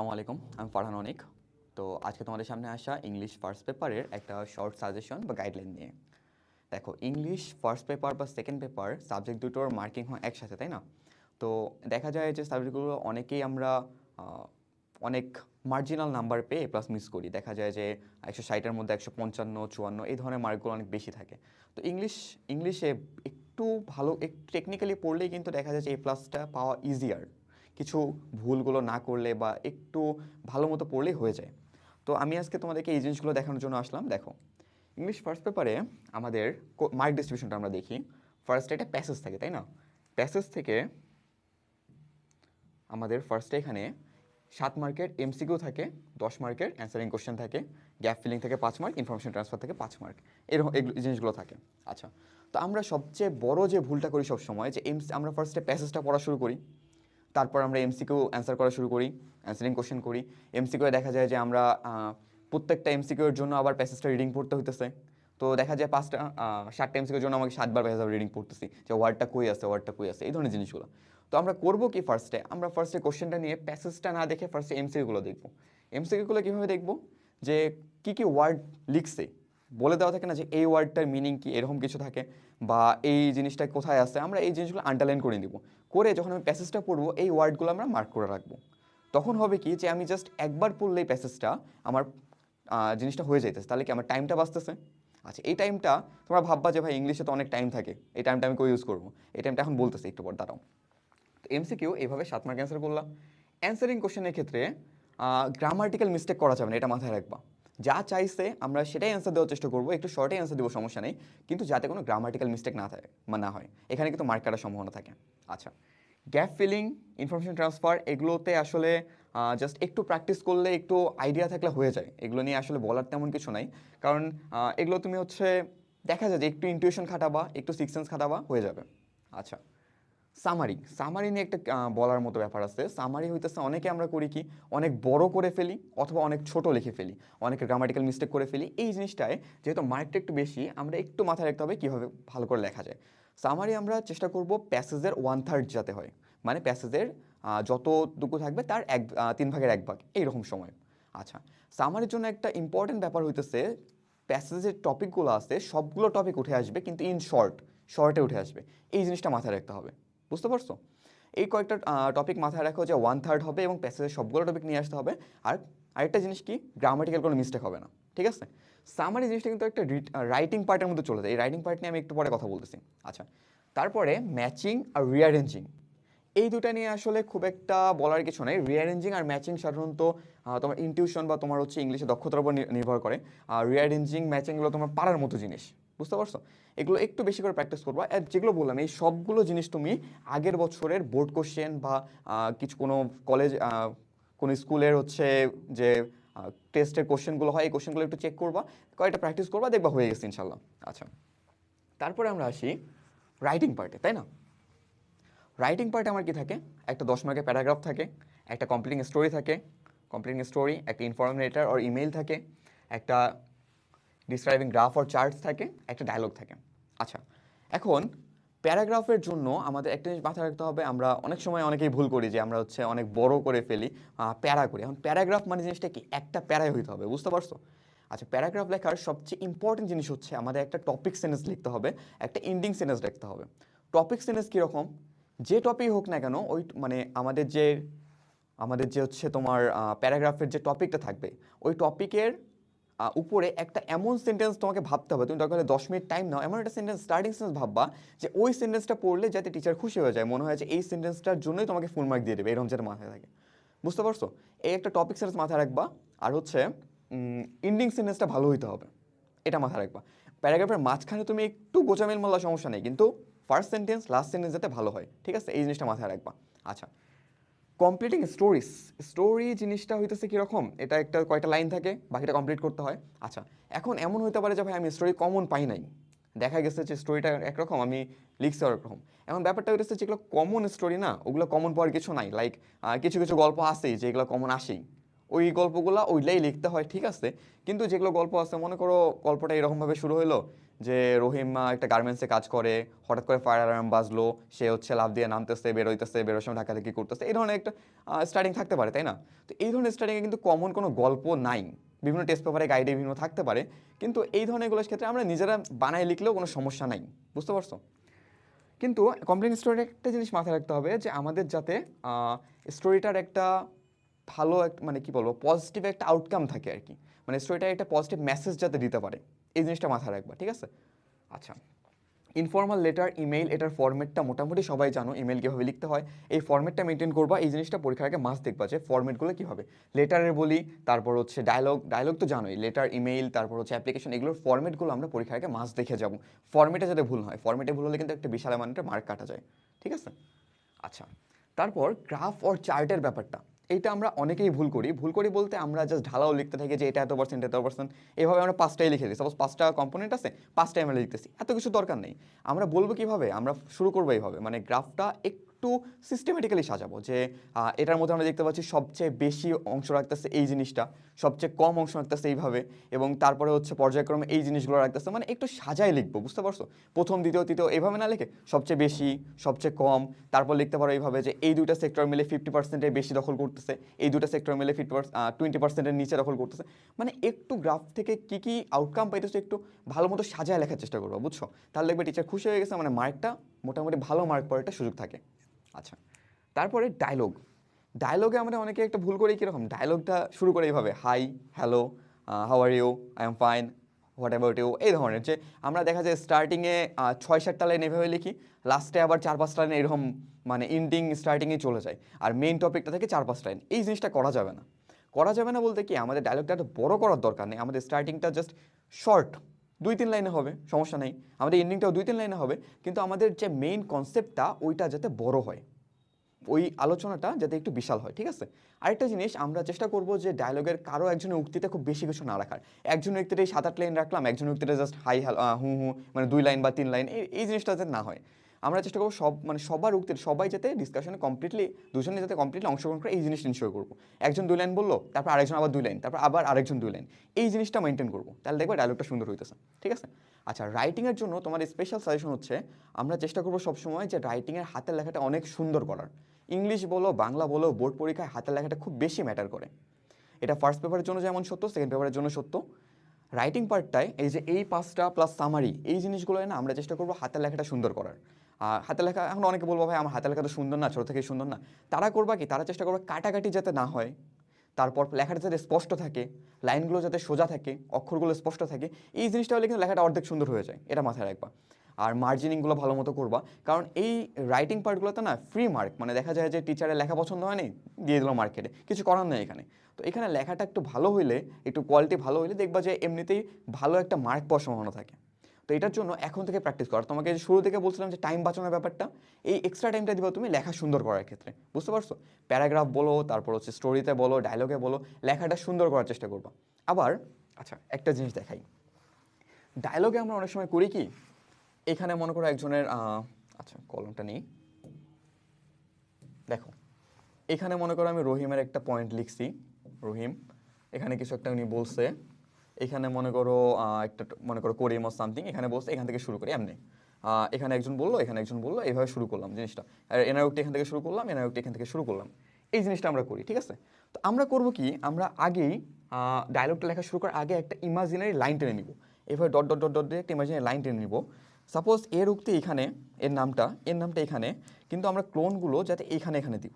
আসসালামু আলাইকুম, আমি ফারহান অনিক। তো আজকে তোমাদের সামনে আসা ইংলিশ ফার্স্ট পেপারের একটা শর্ট সাজেশন বা গাইডলাইন নিয়ে। দেখো ইংলিশ ফার্স্ট পেপার বা সেকেন্ড পেপার সাবজেক্ট দুটোর মার্কিং হয় একসাথে, তাই না? তো দেখা যায় যে সাবজেক্টগুলো অনেকেই আমরা অনেক মার্জিনাল নাম্বার পেয়ে প্লাস মিস করি। দেখা যায় যে একশো ষাটের মধ্যে একশো পঞ্চান্ন, চুয়ান্ন, এই ধরনের মার্কগুলো অনেক বেশি থাকে। তো ইংলিশ ইংলিশে একটু ভালো, একটু টেকনিক্যালি পড়লেই কিন্তু দেখা যায় যে এই প্লাসটা পাওয়া ইজিয়ার কিছু ভুলগুলো না করলে বা একটু ভালো মতো পড়লেই হয়ে যায়। তো আমি আজকে তোমাদেরকে এই জিনিসগুলো দেখানোর জন্য আসলাম। দেখো ইংলিশ ফার্স্ট পেপারে আমাদের মার্ক ডিস্ট্রিবিউশনটা আমরা দেখি। ফার্স্টে একটা প্যাসেজ থাকে, তাই না? প্যাসেজ থেকে আমাদের ফার্স্টে এখানে সাত মার্কের এমসিকিউ থাকে, দশ মার্কের অ্যান্সারিং কোশ্চেন থাকে গ্যাপ ফিলিং থেকে পাঁচ মার্ক ইনফরমেশন ট্রান্সফার থেকে পাঁচ মার্ক এরকম এই জিনিসগুলো থাকে। আচ্ছা তো আমরা সবচেয়ে বড় যে ভুলটা করি সব সময় যে এমসি আমরা ফার্স্টে প্যাসেজটা পড়া শুরু করি। তারপর আমরা এমসিকিউ অ্যান্সার করা শুরু করি অ্যান্সারিং কোশ্চেন করি। এমসিকিউ দেখা যায় যে আমরা প্রত্যেকটা এমসিকিউ এর জন্য আবার প্যাসেজটা রিডিং পড়তে হইতেছে। তো দেখা যায় পাঁচটা সাতটা এমসিকিউর জন্য আমাকে সাতবার প্যাসেজ রিডিং পড়তেছি। যে ওয়ার্ডটা কই আছে ওয়ার্ডটা কই আছে, এই ধরনের জিনিসগুলো। তো আমরা করব কি ফার্স্টে আমরা ফার্স্টে কোশ্চেনটা নিয়ে প্যাসেজটা না দেখে ফার্স্টে এমসিকিউগুলো দেখব। এমসিকিউগুলো কীভাবে দেখব? যে কি কি ওয়ার্ড লিখছে বলে দেওয়া থাকে না যে এই ওয়ার্ডটার মিনিং কি, এরকম কিছু থাকে বা এই জিনিসটা কোথায় আছে আমরা এই জিনিসগুলো আন্ডারলাইন করে দিব করে যখন আমি প্যাসেজটা পড়ব, এই ওয়ার্ডগুলো আমরা মার্ক করে রাখব। তখন হবে কি যে আমি জাস্ট একবার পড়লেই প্যাসেজটা আমার জিনিসটা হয়ে যাইতেছে। তাহলে কি আমার টাইমটা বাঁচতেছে? আচ্ছা এই টাইমটা তোমরা ভাববা যে ভাই ইংলিশে তো অনেক টাইম থাকে, এই টাইমটা আমি কই ইউজ করব? এই টাইমটা এখন বলতেছে, একটু পর, দাঁড়াও। তো এমসিকিউ এইভাবে সাত মার্ক অ্যান্সার করলাম। অ্যান্সারিং কোশ্চেনের ক্ষেত্রে গ্রামাটিক্যাল মিস্টেক করা যাবে না, এটা মাথায় রাখবা। যা চাইছে আমরা সেটাই অ্যান্সার দেওয়ার চেষ্টা করব। একটু শর্টে অ্যান্সার দেবো, সমস্যা নেই। কিন্তু যাতে কোনো গ্রামাটিক্যাল মিস্টেক না থাকে না হয়। এখানে কিন্তু মার্ক কাটার সম্ভাবনা থাকে। আচ্ছা। গ্যাপ ফিলিং ইনফরমেশন ট্রান্সফার এগুলোতে আসলে জাস্ট একটু প্র্যাকটিস করলে একটু আইডিয়া থাকলে হয়ে যায়। এগুলো নিয়ে আসলে বলার তেমন কিছু নাই। কারণ এগুলো তুমি হচ্ছে, দেখা যায় যে একটু ইনটিউশন খাটাবা, একটু সিক্সেন্স খাটাবা, হয়ে যাবে। আচ্ছা। সামারি সামারি নিয়ে একটা বলার মতো ব্যাপার আছে। সামারি হইতেছে অনেকে আমরা করি কি, অনেক বড় করে ফেলি অথবা অনেক ছোট লিখে ফেলি। অনেকে গ্রামাটিক্যাল মিস্টেক করে ফেলি। এই জিনিসটায় যেহেতু মার্কটা একটু বেশি, আমরা একটু মাথায় রাখতে হবে কীভাবে ভালো করে লেখা যায়। সামারি আমরা চেষ্টা করব প্যাসেজের ওয়ান থার্ড যাতে হয়। মানে প্যাসেজের যতটুকু থাকবে তার এক তিন ভাগের এক ভাগ। এইরকম সময়। আচ্ছা সামারির জন্য একটা ইম্পর্টেন্ট ব্যাপার হইতেছে প্যাসেজের টপিকগুলো আছে, সবগুলো টপিক উঠে আসবে, কিন্তু ইন শর্ট শর্টে উঠে আসবে। এই জিনিসটা মাথায় রাখতে হবে। বুঝতে পারছ? এই কয়েকটা টপিক মাথায় রাখো যে ওয়ান থার্ড হবে এবং প্যাসেজের সবগুলো টপিক নিয়ে আসতে হবে। আর আরেকটা জিনিস কি? গ্রামাটিক্যাল কোনো মিস্টেক হবে না, ঠিক আছে? সামারি জিনিসটা কিন্তু একটা রাইটিং পার্টের মধ্যে চলে যায়। এই রাইটিং পার্ট নিয়ে আমি একটু পরে কথা বলতেছি। আচ্ছা তারপরে ম্যাচিং আর রিয়ারেঞ্জিং এই দুটা নিয়ে আসলে খুব একটা বলার কিছু নেই। রিয়ারেঞ্জিং আর ম্যাচিং সাধারণত তোমার ইনটিউশন বা তোমার হচ্ছে ইংলিশে দক্ষতার উপর নির্ভর করে। আর রিয়ারেঞ্জিং ম্যাচিংগুলো তোমার পারার মতো জিনিস। বুঝতে পারছ? এগুলো একটু বেশি করে প্র্যাকটিস করবা। আর যেগুলো বললাম, এই সবগুলো জিনিস তুমি আগের বছরের বোর্ড কোশ্চেন বা কিছু কোনো কলেজ কোনো স্কুলের হচ্ছে যে টেস্টের কোশ্চেনগুলো হয়, এই কোশ্চেনগুলো একটু চেক করবা, কয়েকটা প্র্যাকটিস করবা, দেখবা হয়ে গেছে ইনশাল্লাহ আচ্ছা তারপরে আমরা আসি রাইটিং পার্টে তাই না? রাইটিং পার্টে আমার কি থাকে? একটা দশ মার্কের প্যারাগ্রাফ থাকে, একটা কমপ্লিটিং স্টোরি থাকে কমপ্লিটিং স্টোরি একটা ইনফরমেটার ওর ইমেল থাকে, একটা ডিসক্রাইবিং গ্রাফ অর চার্টস থাকে, একটা ডায়লগ থাকে। আচ্ছা এখন প্যারাগ্রাফের জন্য আমাদের একটা জিনিস মাথায় রাখতে হবে, আমরা অনেক সময় অনেকেই ভুল করি যে আমরা হচ্ছে অনেক বড় করে ফেলি প্যারা করি। এখন প্যারাগ্রাফ মানে জিনিসটা কি? একটা প্যারাই হইতে হবে, বুঝতে পারছ? আচ্ছা প্যারাগ্রাফ লেখার সবচেয়ে ইম্পর্টেন্ট জিনিস হচ্ছে আমাদের একটা টপিক সেন্টেন্স লিখতে হবে, একটা এন্ডিং সেন্টেন্স লিখতে হবে। টপিক সেন্টেন্স কীরকম যে টপিক হোক না কেন, ওই মানে আমাদের যে আমাদের যে হচ্ছে তোমার প্যারাগ্রাফের যে টপিকটা থাকবে, ওই টপিকের উপরে একটা এমন সেন্টেন্স তোমাকে ভাবতে হবে, তুমি দরকার দশ মিনিট টাইম নাও, এমন একটা সেন্টেন্স স্টার্টিং সেন্টেন্স ভাববা যে ওই সেন্টেন্সটা পড়লে যাতে টিচার খুশি হয়ে যায়। মনে হয় যে এই সেন্টেন্সটার জন্যই তোমাকে ফুল মার্ক দিয়ে দেবে, এরকম যেটা মাথায় থাকে। বুঝতে পারছ? এই একটা টপিক সেন্টেন্স মাথায় রাখবা, আর হচ্ছে ইন্ডিং সেন্টেন্সটা ভালো হইতে হবে, এটা মাথায় রাখবা। প্যারাগ্রাফের মাঝখানে তুমি একটু গোচামিল মাল্লা সমস্যা নেই, কিন্তু ফার্স্ট সেন্টেন্স লাস্ট সেন্টেন্স যাতে ভালো হয়, ঠিক আছে? এই জিনিসটা মাথায় রাখবা। আচ্ছা কমপ্লিটিং স্টোরিজ স্টোরি জিনিসটা হইতেছে কীরকম? এটা একটা কয়টা লাইন থাকে? বাকিটা কমপ্লিট করতে হয়। আচ্ছা এখন এমন হইতে পারে যে ভাই আমি স্টোরি কমন পাই নাই। দেখা গেছে যে স্টোরিটা একরকম, আমি লিখছি একরকম এখন ব্যাপারটা হইতেছে যেগুলো কমন স্টোরি না, ওগুলো কমন পাওয়ার কিছু নাই। লাইক কিছু কিছু গল্প আসেই যেগুলো কমন আসেই। ওই গল্পগুলো ওইটাই লিখতে হয়, ঠিক আছে? কিন্তু যেগুলো গল্প আছে, মনে করো গল্পটা এরকমভাবে শুরু হলো যে রহিম একটা গার্মেন্টসে কাজ করে, হঠাৎ করে ফায়ার অ্যালার্ম বাজলো, সে হচ্ছে লাভ দিয়ে নামতেছে বেরোইতেছে বেরোর সময় ঢাকা থেকে করতেছে, এই ধরনের একটা স্টার্টিং থাকতে পারে, তাই না? তো এই ধরনের স্টার্টিংয়ে কিন্তু কমন কোনো গল্প নাই। বিভিন্ন টেস্ট পেপারে গাইডে বিভিন্ন থাকতে পারে, কিন্তু এই ধরনের এগুলোর ক্ষেত্রে আমরা নিজেরা বানায় লিখলেও কোনো সমস্যা নাই। বুঝতে পারছ? কিন্তু কমপ্লেন স্টোরির একটা জিনিস মাথায় রাখতে হবে যে আমাদের যাতে স্টোরিটার একটা ভালো এক- মানে কি বলব পজিটিভ একটা আউটকাম থাকে আর কি। মানে স্টোরিটার একটা পজিটিভ মেসেজ যাতে দিতে পারে। এই জিনিসটা মাথায় রাখবা, ঠিক আছে? আচ্ছা ইনফর্মাল লেটার ইমেল এটার ফর্মেটটা মোটামুটি সবাই জানো ইমেল কীভাবে লিখতে হয়। এই ফর্মেটটা মেনটেন করবা, এই জিনিসটা পরীক্ষার আগে মাস দেখবা যে ফর্মেটগুলো কী হবে লেটারের বলি, তারপর হচ্ছে ডায়লগ ডায়লগ তো জানোই লেটার ইমেল তারপর হচ্ছে অ্যাপ্লিকেশন এগুলোর ফর্মেটগুলো আমরা পরীক্ষার আগে মাস দেখে যাব। ফর্মেটে যাতে ভুল হয় ফর্মেটে ভুল হলে কিন্তু একটা বিশাল অ্যামাউন্টের মার্ক কাটা যায়, ঠিক আছে? আচ্ছা তারপর গ্রাফ অর চার্টের ব্যাপারটা। এইটা আমরা অনেকেই ভুল করি। ভুল করি বলতে আমরা জাস্ট ঢালাও লিখতে থাকি যে এটা এত পার্সেন্ট এত পার্সেন্ট এভাবে আমরা পাঁচটাই লিখে দিই। সাপোজ পাঁচটা কম্পোনেন্ট আছে, পাঁচটাই আমরা লিখতেছি। এত কিছু দরকার নেই। আমরা বলব কীভাবে? আমরা শুরু করব এইভাবে। মানে গ্রাফটা একটু সিস্টেমেটিক্যালি সাজাবো যে এটার মধ্যে আমরা দেখতে পাচ্ছি সবচেয়ে বেশি অংশ রাখতেছে এই জিনিসটা, সবচেয়ে কম অংশ রাখতেছে এইভাবে এবং তারপরে হচ্ছে পর্যায়ক্রমে এই জিনিসগুলো রাখতেছে। মানে একটু সাজায় লিখব, বুঝতে পারছ? প্রথম, দ্বিতীয়, তৃতীয় এইভাবে না লিখে সবচেয়ে বেশি, সবচেয়ে কম, তারপর লিখতে পারো এইভাবে যে এই দুইটা সেক্টর মিলে ফিফটি পার্সেন্টের বেশি দখল করতেছে, এই দুটো সেক্টর মিলে ফিফটি টোয়েন্টি পার্সেন্টের নিচে দখল করতেছে। মানে একটু গ্রাফ থেকে কি কি আউটকাম পাইতেছে একটু ভালো মতো সাজায় লেখার চেষ্টা করব, বুঝছ? তাহলে দেখবে টিচার খুশি হয়ে গেছে মানে মার্কটা মোটামুটি ভালো মার্ক পাওয়ার একটা সুযোগ থাকে। আচ্ছা তারপরে ডায়লগ ডায়লগে আমরা অনেকে একটা ভুল করি কীরকম? ডায়লগটা শুরু করে এইভাবে hi hello how are you I am fine what about you এই ধরনের যে আমরা দেখা যায় স্টার্টিংয়ে ছয় সাতটা লাইন এভাবে লিখি লাস্টে আবার চার পাঁচটা লাইন এরকম মানে ইন্ডিং স্টার্টিংয়ে চলে যায়। আর মেইন টপিকটা থেকে চার পাঁচটা লাইন এই জিনিসটা করা যাবে না। করা যাবে না বলতে কি? আমাদের ডায়লগটা এত বড় করার দরকার নেই। আমাদের স্টার্টিংটা জাস্ট শর্ট দুই তিন লাইনে হবে, সমস্যা নেই। আমাদের এন্ডিংটাও দুই তিন লাইনে হবে, কিন্তু আমাদের যে মেইন কনসেপ্টটা ওইটা যাতে বড় হয়। ওই আলোচনাটা যাতে একটু বিশাল হয়, ঠিক আছে? আরেকটা জিনিস, আমরা চেষ্টা করব যে ডায়লগের কারও একজনের উক্তিতে খুব বেশি কিছু না রাখার। একজন উক্তিতে সাত আট লাইন রাখলাম একজন উক্তিতে জাস্ট হাই হাল হু হু মানে দুই লাইন বা তিন লাইন, এই এই জিনিসটা যাতে না হয়। আমরা চেষ্টা করব সব মানে সবার উক্তির, সবাই যাতে ডিসকাশনে কমপ্লিটলি দুজনে যাতে কমপ্লিটলি অংশগ্রহণ করে এই জিনিসটা ইনশিওর করব। একজন দুই লাইন বলল, তারপর আরেকজন আবার দুই লাইন তারপর আবার আরেকজন দুই লাইন এই জিনিসটা মেনটেন করব। তাহলে দেখবে ডায়লগটা সুন্দর হইতেছে। ঠিক আছে? আচ্ছা রাইটিংয়ের জন্য তোমার স্পেশাল সাজেশন হচ্ছে, আমরা চেষ্টা করব সবসময় যে রাইটিংয়ের হাতের লেখাটা অনেক সুন্দর করার। ইংলিশ বলো, বাংলা বলো, বোর্ড পরীক্ষায় হাতের লেখাটা খুব বেশি ম্যাটার করে। এটা ফার্স্ট পেপারের জন্য যেমন সত্য সেকেন্ড পেপারের জন্য সত্য। রাইটিং পার্টটায় এই যে এই পাঁচটা প্লাস সামারি এই জিনিসগুলো না আমরা চেষ্টা করব হাতের লেখাটা সুন্দর করার। আর হাতের লেখা, এখন অনেকে বলব, ভাই, আমার হাতের লেখা তো সুন্দর না, ছোটো থেকেই সুন্দর না। তারা করবা কি? তারা চেষ্টা করবে কাটাকাটি যাতে না হয়। তারপর লেখাটা যাতে স্পষ্ট থাকে, লাইনগুলো যাতে সোজা থাকে, অক্ষরগুলো স্পষ্ট থাকে, এই জিনিসটা হলে কিন্তু লেখাটা অর্ধেক সুন্দর হয়ে যায়। এটা মাথায় রাখবা। আর মার্জিনিংগুলো ভালো মতো করবা। কারণ এই রাইটিং পার্টগুলোতে না ফ্রি মার্ক মানে দেখা যায় যে টিচারের লেখা পছন্দ হয়নি, দিয়ে দিল মার্কেটে কিছু করার নেই এখানে। তো এখানে লেখাটা একটু ভালো হইলে, একটু কোয়ালিটি ভালো হইলে দেখবা যে এমনিতেই ভালো একটা মার্ক পাওয়ার সম্ভাবনা থাকে। তো এটার জন্য এখন থেকে প্র্যাকটিস করা। তোমাকে শুরু থেকে বলছিলাম যে টাইম বাঁচানোর ব্যাপারটা, এই এক্সট্রা টাইমটা দিবা তুমি লেখা সুন্দর করার ক্ষেত্রে। বুঝতে পারছ? প্যারাগ্রাফ বলো, তারপর হচ্ছে স্টোরিতে বলো ডায়লগে বলো, লেখাটা সুন্দর করার চেষ্টা করবা। আবার আচ্ছা একটা জিনিস দেখাই। ডায়লগে আমরা অনেক সময় করি কি, এখানে মনে করো একজনের আচ্ছা কলমটা নেই। দেখো, এখানে মনে করো আমি রহিমের একটা পয়েন্ট লিখছি। রহিম, এখানে কিছু একটা উনি বলছে। এখানে মনে করো একটা মনে করো করিম অর সামথিং এখানে বসে এখান থেকে শুরু করি, এমনি। এখানে একজন বলল, এখানে একজন বলল এইভাবে শুরু করলাম জিনিসটা। আর এনার উক্তি এখান থেকে শুরু করলাম এনার উক্তি এখান থেকে শুরু করলাম। এই জিনিসটা আমরা করি, ঠিক আছে? তো আমরা করব কি, আমরা আগেই ডায়লগটা লেখা শুরু করার আগে একটা ইমাজিনারি লাইন টেনে নিব। এভাবে ডট ডট ডট ডট দিয়ে একটা ইমাজিনারি লাইন টেনে নিব। সাপোজ এর উক্তি এখানে, এর নামটা এর নামটা এখানে, কিন্তু আমরা ক্লোনগুলো যাতে এখানে এখানে দিব।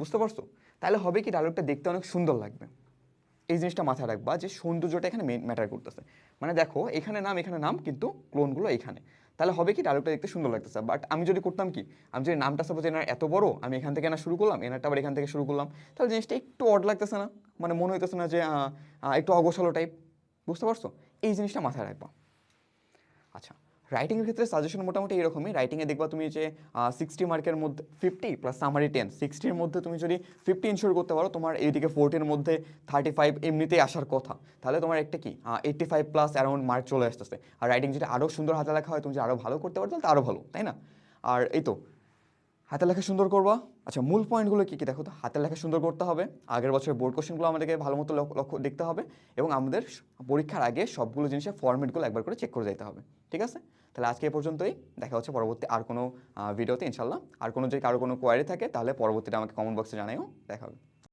বুঝতে পারছ? তাহলে হবে কি ডায়লগটা দেখতে অনেক সুন্দর লাগবে। এই জিনিসটা মাথায় রাখবা যে সৌন্দর্যটা এখানে মেন ম্যাটার করতেছে। মানে দেখো, এখানে নাম এখানে নাম, কিন্তু ক্লোনগুলো এখানে। তাহলে হবে কি ডায়লগটা দেখতে সুন্দর লাগতেছে। বাট আমি যদি করতাম কি, আমি যদি নামটা সাপোজ এনার এত বড়, আমি এখান থেকে না শুরু করলাম, এনারটা আবার এখান থেকে শুরু করলাম, তাহলে জিনিসটা একটু অড লাগতেছে না? মানে মনে হইতেছে না যে একটু অগোছালো টাইপ বুঝতে পারছ? এই জিনিসটা মাথায় রাখবা। আচ্ছা রাইটিংয়ের ক্ষেত্রে সাজেশন মোটামুটি এরকমই। রাইটিংয়ে দেখবা তুমি যে সিক্সটি মার্কের মধ্যে ফিফটি প্লাস সামারি টেন সিক্সটির মধ্যে তুমি যদি ফিফটি ইনশোর করতে পারো, তোমার এইদিকে ফোরটির মধ্যে থার্টি ফাইভ এমনিতেই আসার কথা। তাহলে তোমার একটা কি? Eighty five plus around mark চলে আসতেছে। আর রাইটিং যদি আরও সুন্দর হাতে লেখা হয়, তুমি যদি আরও ভালো করতে পারো, তাহলে আরও ভালো, তাই না? আর এই তো হাতের লেখা সুন্দর করবা। আচ্ছা মূল পয়েন্টগুলো কী কী? দেখো তো হাতের লেখা সুন্দর করতে হবে। আগের বছরের বোর্ড কোশ্চেনগুলো আমাদেরকে ভালো মতো লক্ষ্য দেখতে হবে। এবং আমাদের পরীক্ষার আগে সবগুলো জিনিসের ফর্মেটগুলো একবার করে চেক করে যেতে হবে। ঠিক আছে? তাহলে আজকে এ পর্যন্তই। দেখা হচ্ছে পরবর্তী আর কোনো ভিডিওতে ইনশাল্লাহ আর কোনো যদি কারও কোনো কোয়ারি থাকে, তাহলে পরবর্তীটা আমাকে কমেন্ট বক্সে জানাইও। দেখা হবে।